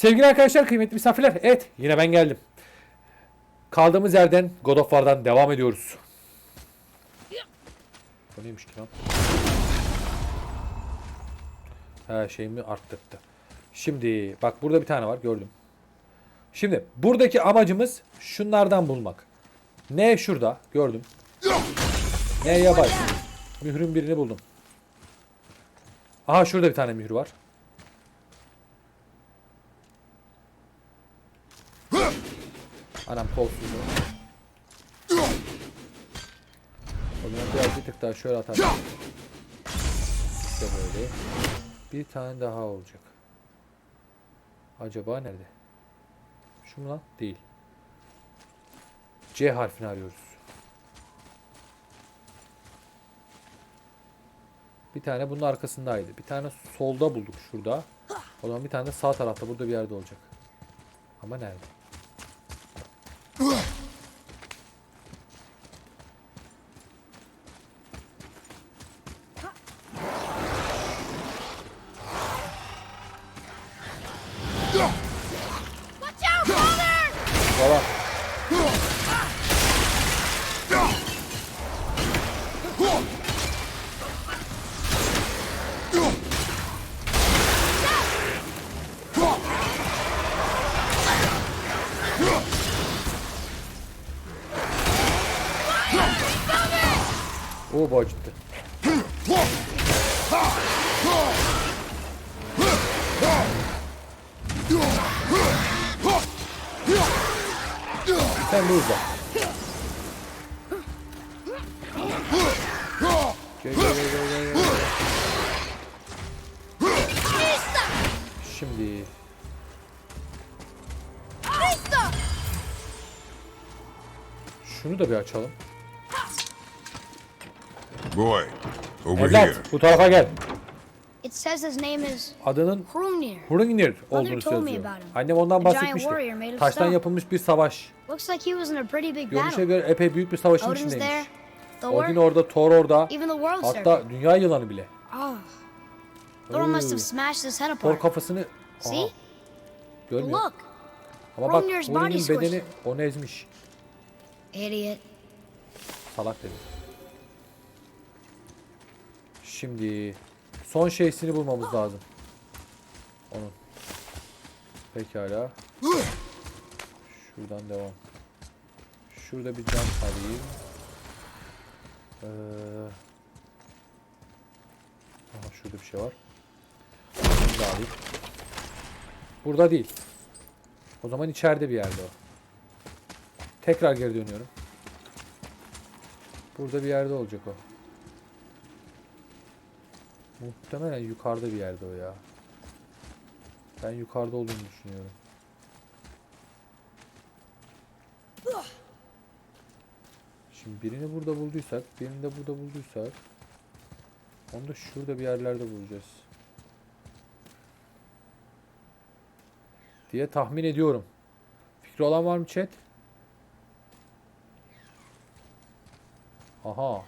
Sevgili arkadaşlar, kıymetli misafirler. Evet, yine ben geldim. Kaldığımız yerden God of War'dan devam ediyoruz. Bu neymiş ki lan? Ha şeyimi arttırdı. Şimdi bak burada bir tane var gördüm. Şimdi buradaki amacımız şunlardan bulmak. Ne şurada gördüm. Ne yabancı. Mührün birini buldum. Aha şurada bir tane mührü var. Anam kolsuzluğu. O zaman biraz bir tık daha şöyle atalım. İşte böyle. Bir tane daha olacak. Acaba nerede? Şu mu lan? Değil. C harfini arıyoruz. Bir tane bunun arkasındaydı. Bir tane solda bulduk şurada. O zaman bir tane de sağ tarafta burada bir yerde olacak. Ama nerede? Ugh. Oo bu acıttı. Sen de uzak. Gel, gel, gel, gel, gel. Şimdi şunu da bir açalım. Boy, over here. Evlat bu tarafa gel. It says his name is Adının Hrungnir. Hrungnir olduğunu told me yazıyor. about him. Annem ondan A giant bahsetmişti. warrior made of Taştan stone. yapılmış bir savaş. Looks like he was in a pretty big Görünüşe battle. göre epey büyük bir savaşın Odin's there, içindeymiş. Thor, Odin orada, Thor orada. even the world serpent. Hatta dünya yılanı bile. Oh, Thor must have smashed his head Thor apart. kafasını Aha, See? görmüyor. Look, Ama bak Hrungnir's body Odin'in squished. bedeni onu ezmiş. idiot. Salak dedi. Şimdi son şeysini bulmamız lazım. Onun. Pekala. Şuradan devam. Şurada bir cam alayım. Ee, aha şurada bir şey var. Bunu da alayım. Burada değil. O zaman içeride bir yerde o. Tekrar geri dönüyorum. Burada bir yerde olacak o. Muhtemelen yukarıda bir yerde o ya. Ben yukarıda olduğunu düşünüyorum. Şimdi birini burada bulduysak, birini de burada bulduysak onu da şurada bir yerlerde bulacağız. Diye tahmin ediyorum. Fikri olan var mı chat? Aha.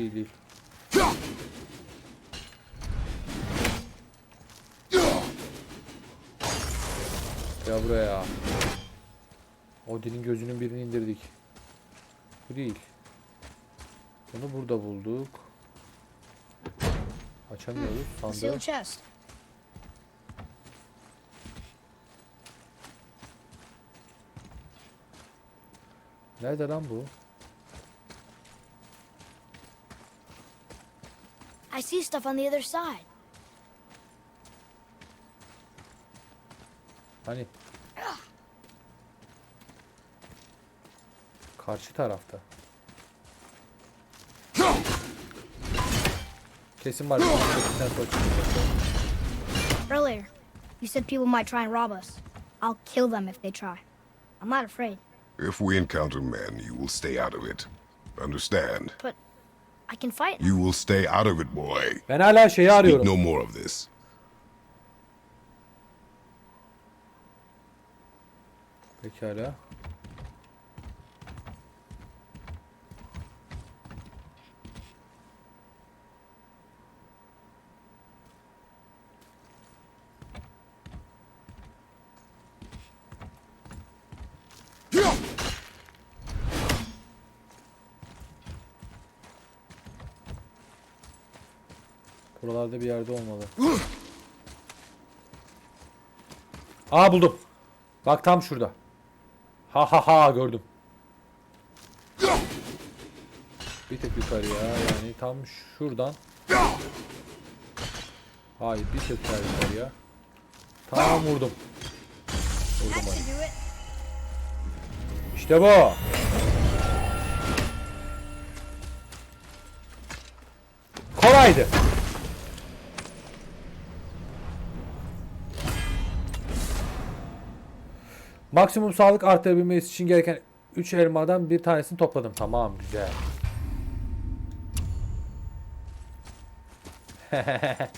Değil değil. Ya buraya. Odin'in gözünün birini indirdik. Bu değil. Bunu burada bulduk. Açamıyoruz. Sealed chest. Nerede lan bu? I see stuff on the other side. Hani? Karşı tarafta. Kesin var. bir tane sonra çıkacak. Earlier, you said people might try and rob us. I'll kill them if they try. I'm not afraid, If we encounter men, you will stay out of it. Understand? but I can fight. You will stay out of it, boy. Ben hala şeyi Speak arıyorum. no more of this. Pekala. Buralarda bir yerde olmalı. Aa buldum. Bak tam şurada. Ha ha ha gördüm. Bir tek yukarıya yani tam şuradan. Hayır bir tek daha yukarıya. Tam vurdum. Vurdum do it. İşte bu. Kolaydı. Maksimum sağlık arttırabilmesi için gereken 3 elmadan bir tanesini topladım. Tamam güzel.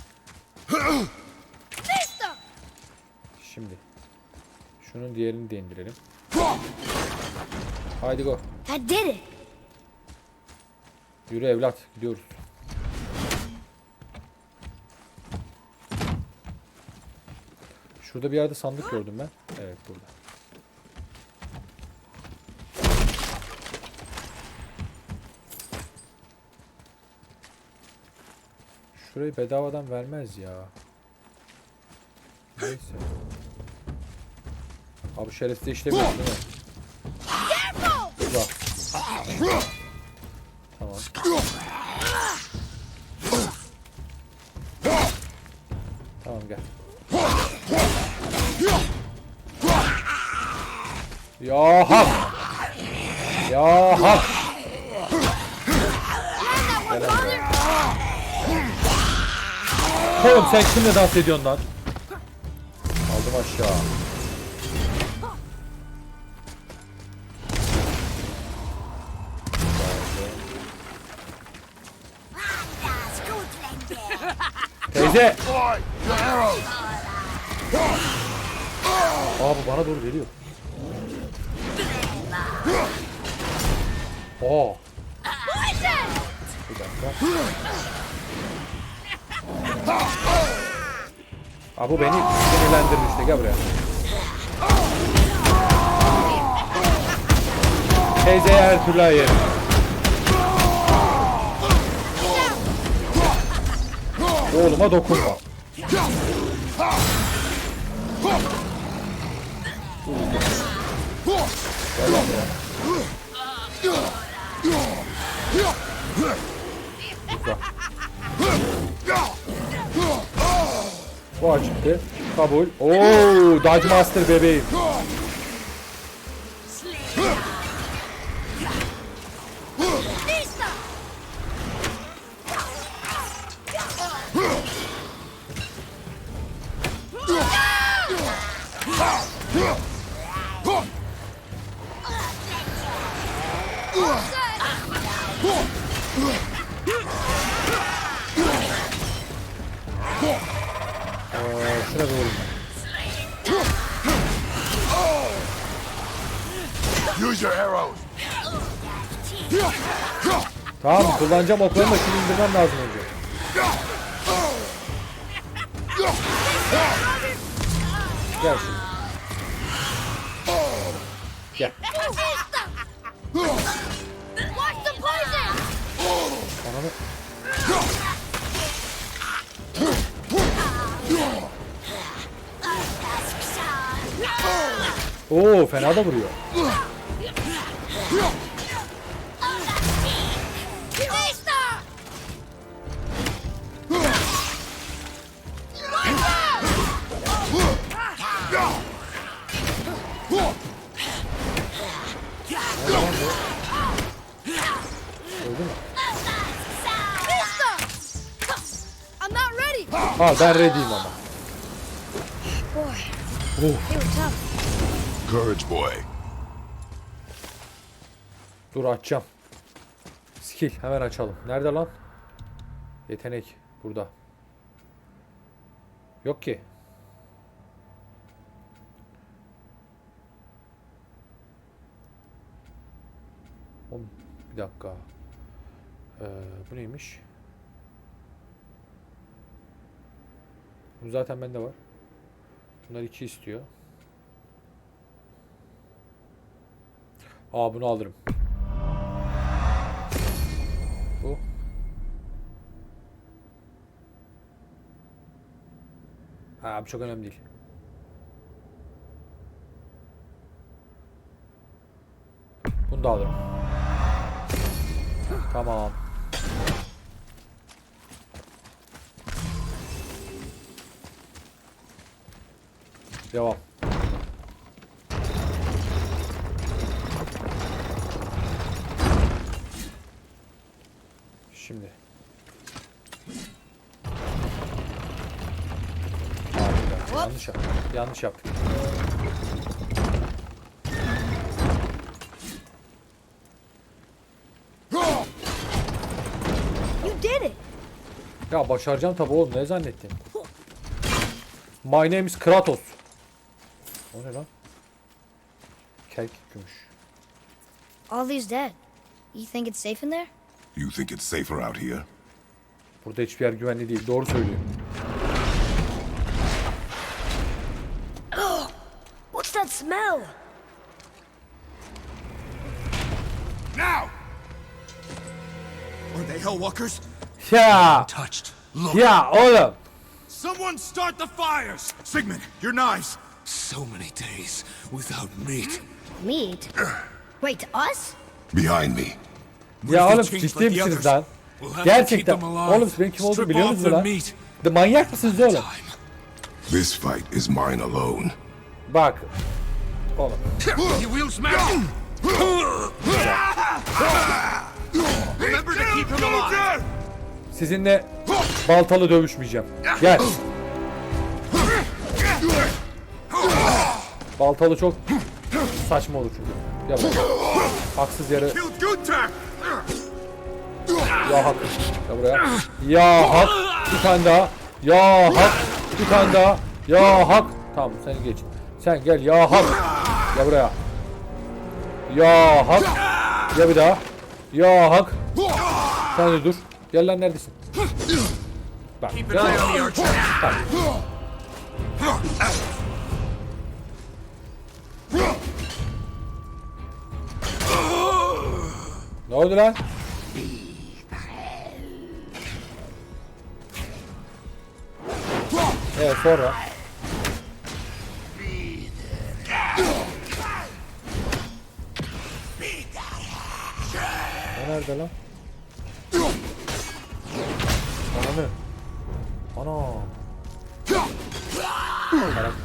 Şimdi şunun diğerini de indirelim. Haydi go. That did it. Yürü evlat gidiyoruz. Şurada bir yerde sandık gördüm ben. Evet burada. Şurayı bedavadan vermez ya. Neyse. Abi şerefsiz işlemiyor değil mi? Bak. Tamam. Tamam gel. Ya hak. Ya hak. Gel. Oğlum sen kimle dans ediyorsun lan? Aldım aşağı. Teyze. Aa bu bana doğru geliyor. Oo. Bir dakika. Aa bu beni sinirlendirmişti. Gel buraya. Teyzeye her türlü yerim. Oğluma dokunma. Gel lan buraya. O acıttı. Kabul. Oh, dodge Master bebê. Yeah. Bir vurayım. Use your arrows. Tamam kullanacağım oklarını da şunu indirmem lazım önce. Gel şimdi. Oo fena da vuruyor. Ha ben ready'im ama. Boy, Courage, boy. Dur açacağım. Skill hemen açalım. Nerede lan? Yetenek burada. Yok ki. Oğlum, bir dakika. Ee, bu neymiş? Bu zaten bende var. Bunlar iki istiyor. Aa bunu alırım. Bu. Ha bu çok önemli değil. Bunu da alırım. Tamam. Devam. Yanlış yaptık. Yanlış yaptık. You did it! Ya başaracağım tabi oğlum ne zannettin? My name is Kratos. O ne lan? Kelkik gümüş. All these dead. You think it's safe in there? You think it's safer out here? Burada hiçbir yer güvenli değil. Doğru söylüyor. Smell? Now! Are they Hellwalkers? Ya! Touched. Look. Ya oğlum! Someone start the fires! Sigmund, your knives! So many days without meat. Meat? Wait, us? Behind me. Ya oğlum ciddi misiniz lan? we'll have to keep Gerçekten. Oğlum benim kim olduğumu biliyor musunuz the lan? meat. De manyak mısınız oğlum? Time. This fight is mine alone. Bak. Oğlum. You will smash! Remember to keep him alive! Sizinle baltalı dövüşmeyeceğim. Gel. Baltalı çok saçma olur çünkü. Gel buraya. Haksız yere ya hak. Gel buraya. Ya hak. Bir tane daha. Ya hak. Bir tane daha. Ya hak. Tamam sen geç. Sen gel ya hak. Gel buraya. Ya hak. Gel bir daha. Ya hak. Sen de dur. Gel lan neredesin? Bak. The archer. Ne oldu lan? Evet sonra. O nerede lan? Ananı. Ana.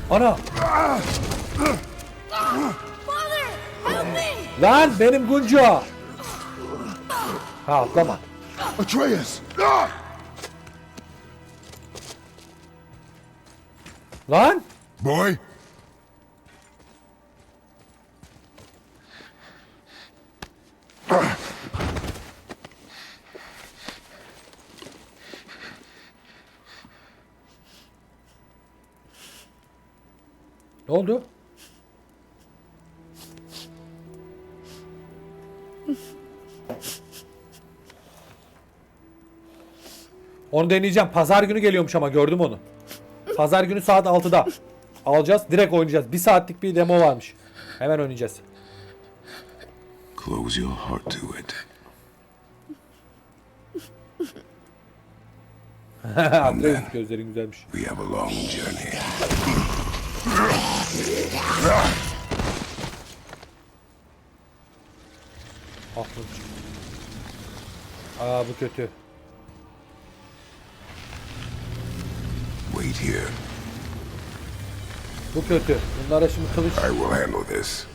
Ana. Lan benim Guncu. Ha atlama. Atreus! Lan. Boy? Oldu? Onu deneyeceğim. Pazar günü geliyormuş ama gördüm onu. Pazar günü saat 6'da. Alacağız. Direkt oynayacağız. Bir saatlik bir demo varmış. Hemen oynayacağız. Close your heart to it. Atlayın. Gözlerin güzelmiş. We have a long journey. Aklım çıktı. Aa bu kötü. Wait here. Bu kötü. Bunlara şimdi kılıç. I will handle this.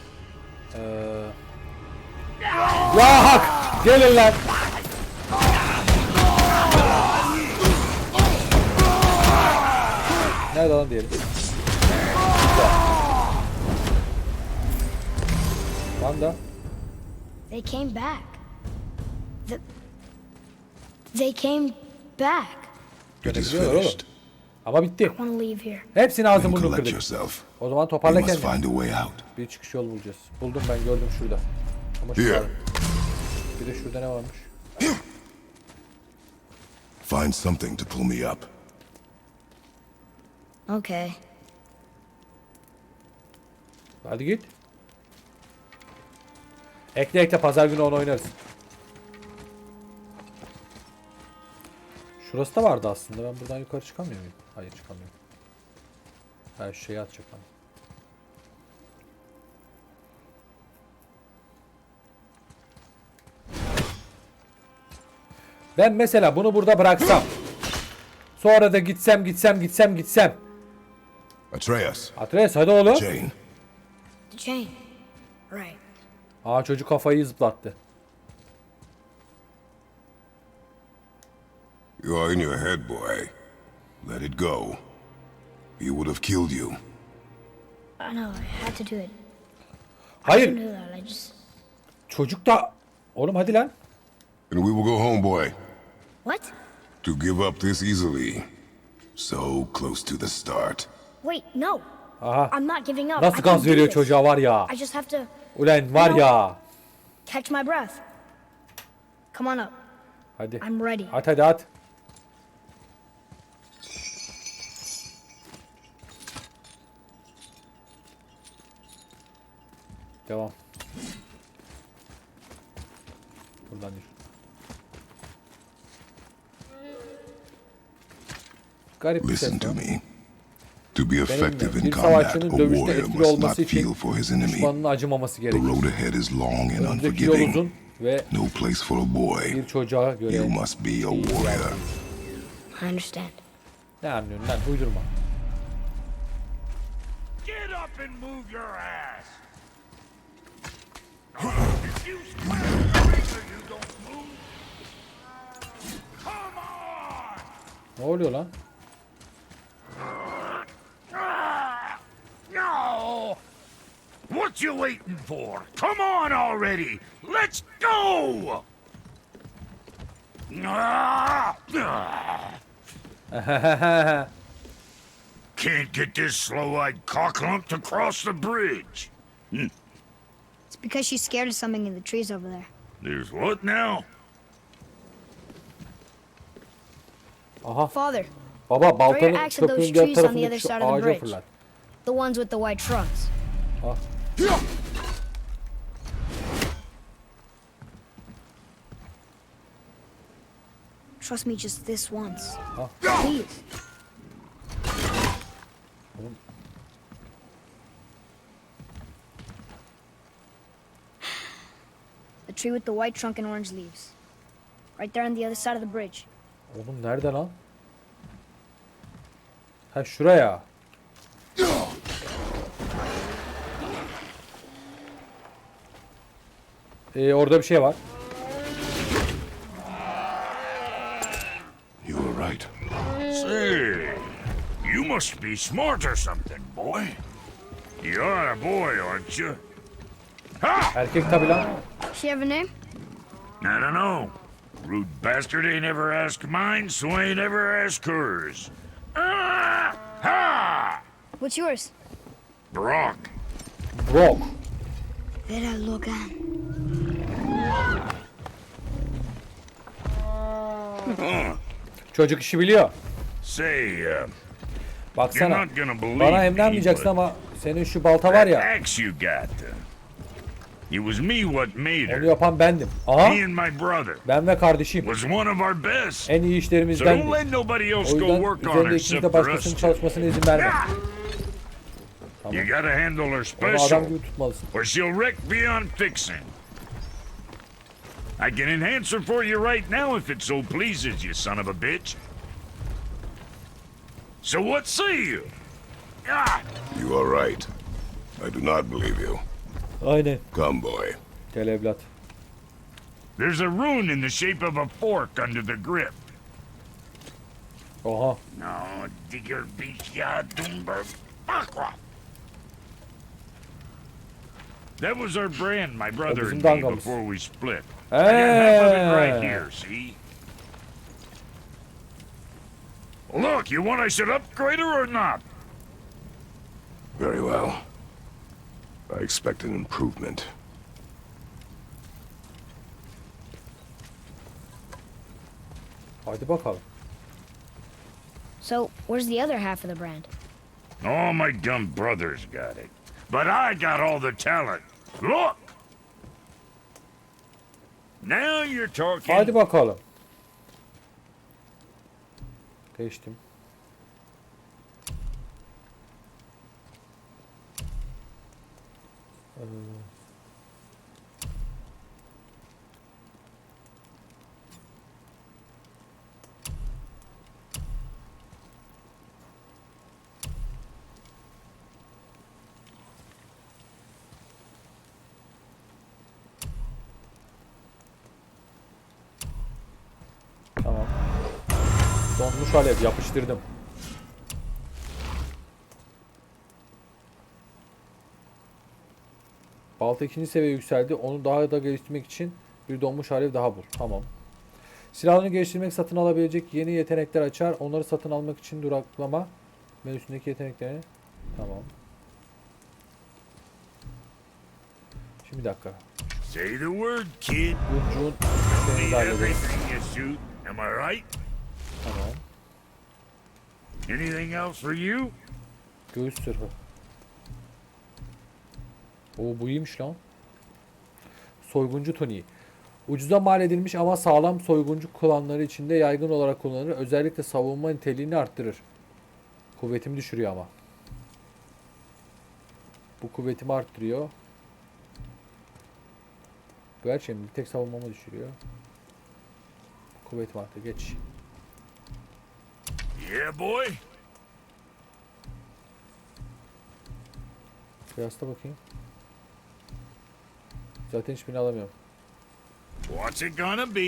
Ya hak! Gelin lan! Nerede lan diyelim? Lan da. They came back. The... They came back. It is finished. Ama bitti. I want to leave here. Hepsini ağzını burnunu kırdık. yourself. O zaman toparla kendini. find a way out. Bir çıkış yolu bulacağız. Buldum ben gördüm şurada. Ama şu Here. var. Bir de şurada ne varmış? Find something to pull me up. Okay. Hadi git. Ekle ekle pazar günü onu oynarız. Şurası da vardı aslında. Ben buradan yukarı çıkamıyor muyum? Hayır çıkamıyorum. Şu şeyi atacak bana. Ben mesela bunu burada bıraksam. Sonra da gitsem gitsem gitsem gitsem. Atreus, Atreus hadi oğlum. Jane, The chain. Right. Aa çocuk kafayı zıplattı. you are in your head, boy. Let it go. He would have killed you. I know, I had to do it. I Hayır knew that. I just. çocuk da... Oğlum hadi lan. And we will go home, boy. What? To give up this easily. So close to the start. Wait, no. Aha. I'm not giving up. I Nasıl can gaz do veriyor this. çocuğa var ya. I just have to Ulan var ya. catch my breath. Come on up. Hadi. I'm ready. At hadi at. Devam. Buradan yürü. Garip bir ses Listen to var. me. To be effective in combat, a warrior must not feel for his enemy. The road ahead is long and unforgiving. No place for a boy. You must be a warrior. I understand. ne anlıyorsun lan uydurma. Get up and move your ass! If you you don't move. Come on! Ne oluyor lan? What you waiting for? Come on already! Let's go! Ah! Ah! Can't get this slow-eyed cocklump to cross the bridge. It's because she's scared of something in the trees over there. There's what now? Aha Father, baba baltanı axe at those köprünün diğer trees on the tarafındaki other şu side of the ağaca bridge. fırlat. the ones with the white trunks. Ah. Trust me just this once. Ah. Please. The tree with the white trunk and orange leaves. Right there on the other side of the bridge. Oğlum nerede lan? Ha şuraya. Ee, orada bir şey var. You were right. Say, you must be smart or something, boy. You're a boy, aren't you? Ha! Erkek tabi lan. She have a name? I don't know. Rude bastard ain't ever asked mine, so I ain't ever asked hers. Ah! Ha! What's yours? Brock. Brock. Vera Logan. Çocuk işi biliyor. Say, uh, you're Baksana. not gonna believe Bana me, emlenmeyeceksin but ama senin şu balta var that ya. axe you got, uh, it was me what made Onu her. yapan bendim. Aha. Me and my brother Ben ve kardeşim. was one of our best. En iyi So işlerimizden. don't let nobody O else go yüzden work on üzerinde her ikimiz except de for başkasının çalışmasına izin verme. You gotta handle her Onu special. adam gibi tutmalısın. or she'll wreck beyond fixing. I can enhance her for you right now if it so pleases you, son of a bitch. So what say you? Ah! You are right. I do not believe you. Aynen. Come, boy. Gel evlat. There's a rune in the shape of a fork under the grip. Oha. No, digger beach ya Doomberg. Aqua. That was our brand, my brother and me, before we split. I got half of it right ah. here, see? Look, you want I should upgrade her or not? Very well. I expect an improvement. Hadi bakalım. So, where's the other half of the brand? All my dumb brothers got it. But I got all the talent. Look! Now you're talking. Hadi bakalım. Geçtim. Ee, Tamam. Donmuş alev yapıştırdım. Balta ikinci seviye yükseldi. Onu daha da geliştirmek için bir donmuş alev daha bul. Tamam. Silahını geliştirmek satın alabilecek yeni yetenekler açar. Onları satın almak için duraklama menüsündeki yetenekleri. Tamam. Şimdi bir dakika. Say the word, kid. Shoot. Am I right? Tamam. Anything else for you? Göğüs sırrı. Oo bu iyiymiş lan. Soyguncu toniği. Ucuza mal edilmiş ama sağlam soyguncu klanları içinde yaygın olarak kullanılır. Özellikle savunma niteliğini arttırır. Kuvvetimi düşürüyor ama. Bu kuvvetimi arttırıyor. Bu her şeyin bir tek savunmamı düşürüyor. Kuvvetimi arttırıyor. Geç. Yeah, boy. Kıyasla bakayım. Zaten hiçbirini alamıyorum. What's it gonna be?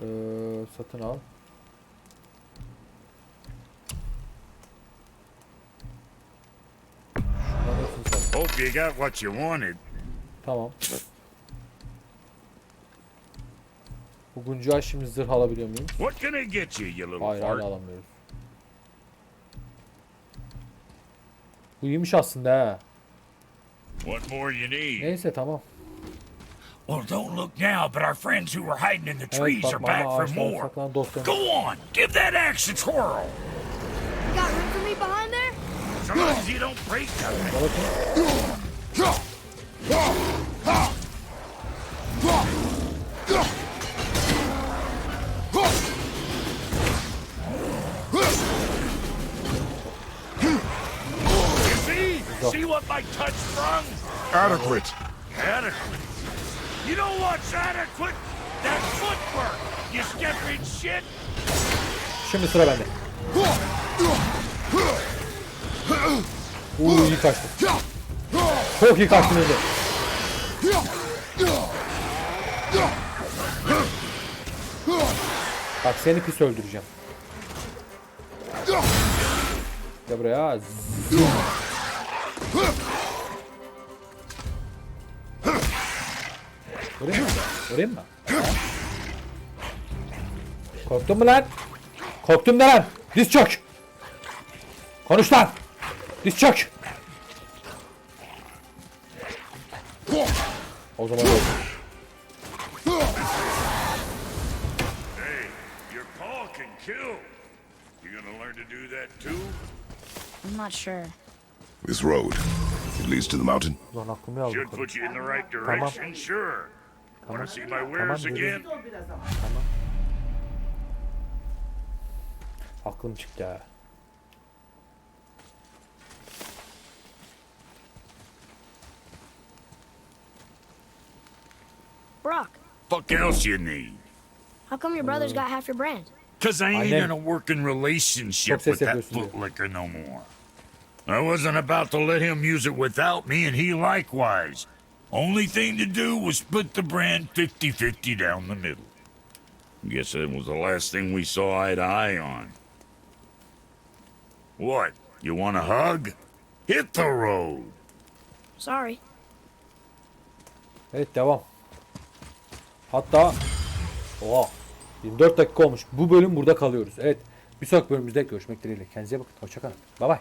Ee, satın al. Hope you got what you wanted. Tamam. Bu Guncuğa şimdi zırh alabiliyor muyum? What can I get you, you little Hayır hala fart? alamıyoruz. Bu iyiymiş aslında ha. What more you need? Neyse tamam. Well, don't look now, but our friends who were hiding in the Evet trees are back for more. saklanan dostlarım. Go on, give that axe a twirl. You got room for me behind there? So long as you don't break nothing. Gel see? See what my touch sprung? Adequate. Adequate. You know what's adequate? That footwork. You stepping shit. Şimdi sıra bende. Uuu iyi kaçtı. Çok iyi kaçtın önce. Bak seni pis öldüreceğim. Gel buraya. Zoom. Vurayım mı? Vurayım mı? Korktun mu lan? Korktun da lan. Diz çök. Konuş lan. Diz çök. O zaman öyle. Hey, your paw can kill. You gonna learn to do that too? I'm not sure. This road. It leads to the mountain. Ulan aklımı aldı. Should put you in the right direction, sure. Wanna see my wares Tamam, again? Aklım çıktı ha. Brock, Fuck else you need? how come your brother's got half your brand? Cause I ain't Annem. in a working relationship Çok ses with that yapıyorsun diyor. footlicker no more. I wasn't about to let him use it without me, and he likewise. Only thing to do was split the brand 50-50 down the middle. Guess that was the last thing we saw eye to eye on. What? You want a hug? Hit the road. Sorry. Evet devam. Hatta Oha 24 dakika olmuş. Bu bölüm burada kalıyoruz. Evet. Bir sonraki bölümümüzde görüşmek dileğiyle. Kendinize bakın. Hoşçakalın. Bay bay.